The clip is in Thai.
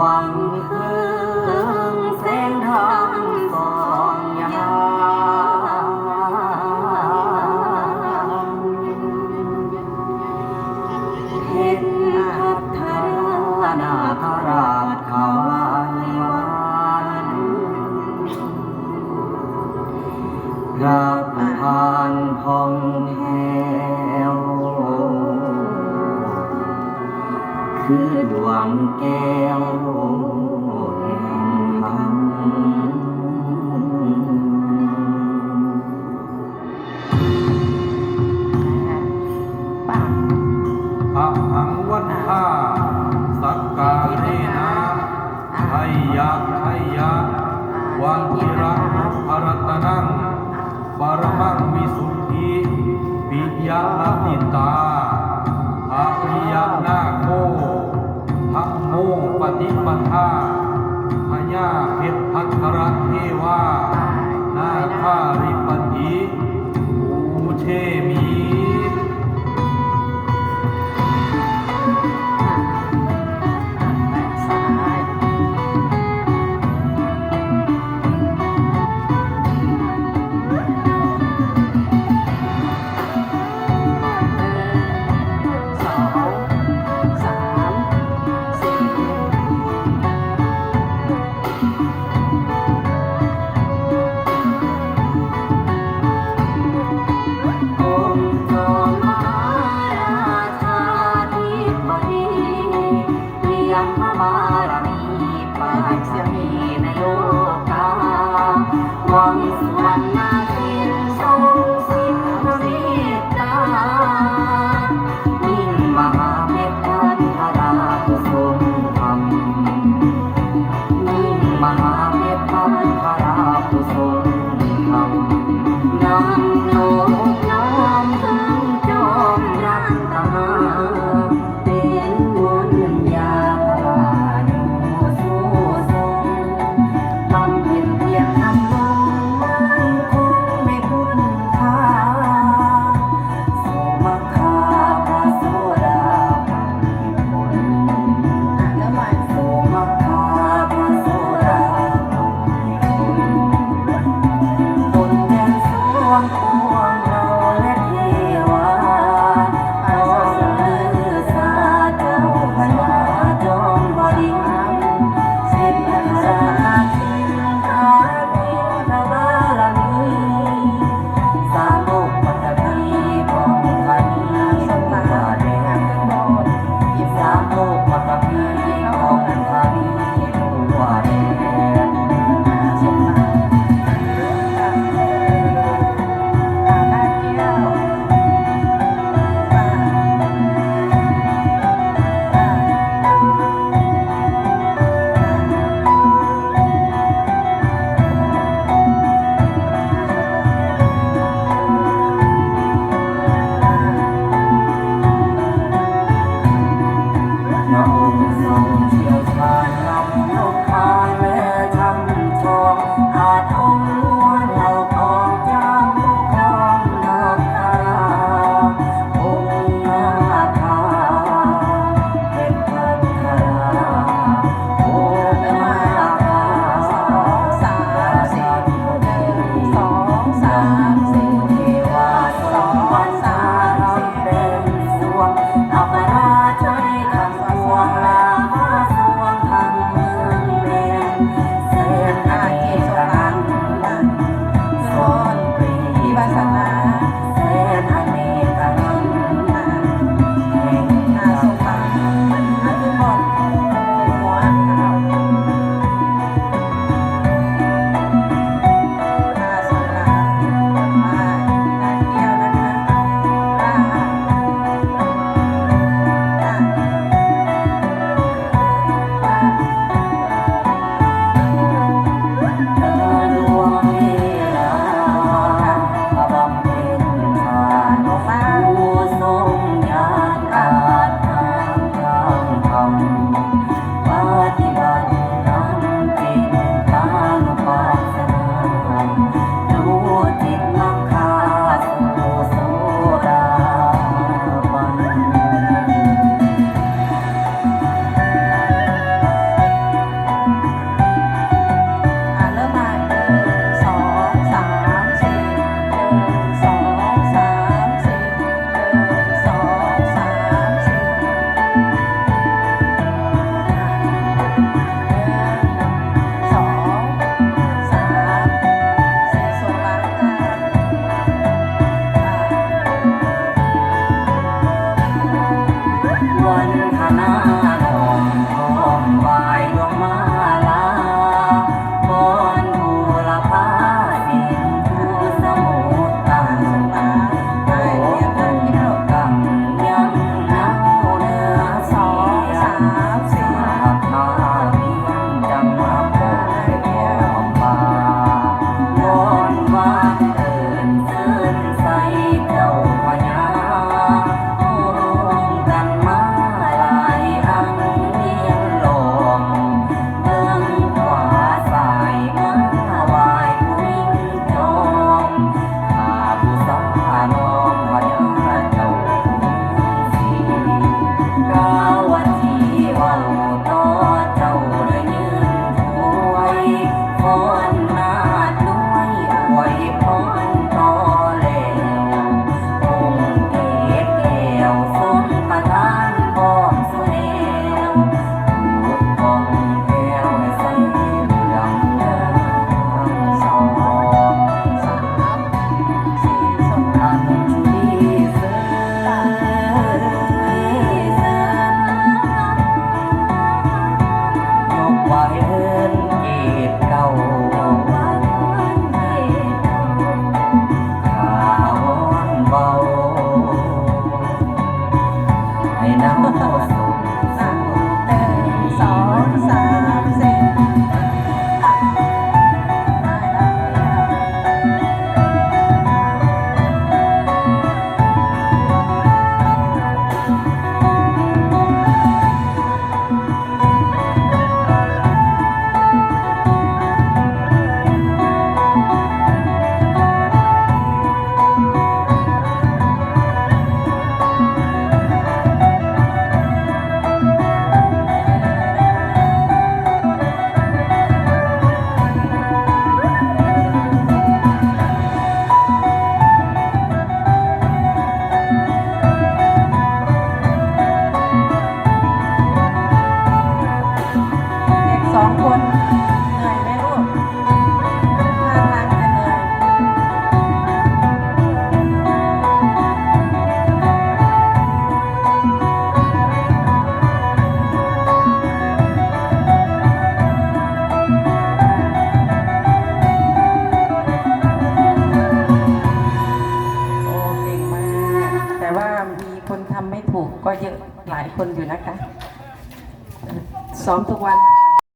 黄河。 คือดวงแก้ว่าหนท่าสักการีนะไทยยักไทยยักวันเปฏิปทาพญาเพชรพัทรเทวานาคาริปฏิภูเชมี เสียงนี้ในโลกาวังสุวรรณนา วันธนา ซ้อมทุกวัน